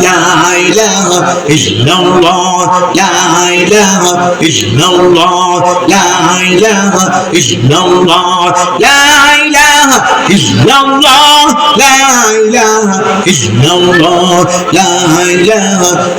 لا إله إلا الله لا إله إلا الله is إله إلا الله لا إله إلا الله It's no law, la ilaha,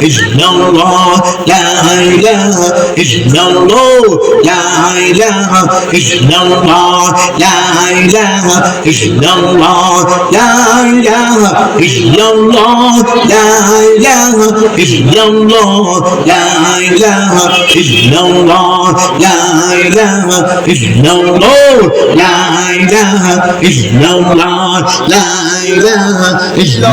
is no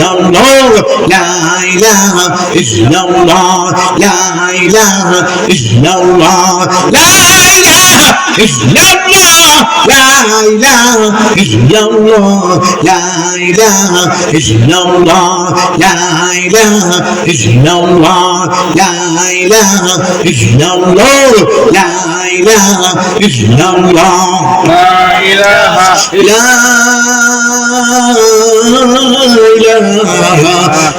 the Lord. La ilaha illallah. La ilaha illallah. La ilaha illallah. La ilaha illallah. La ilaha. La ilaha illallah. La ilaha. La ilaha illallah. La ilaha illallah. لا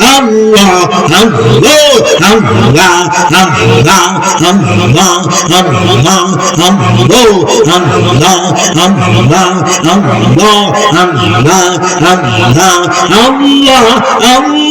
Allah, Allah,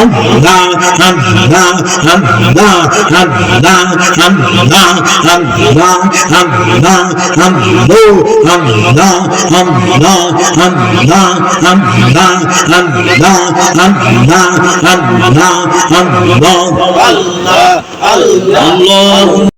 Allah Allah Allah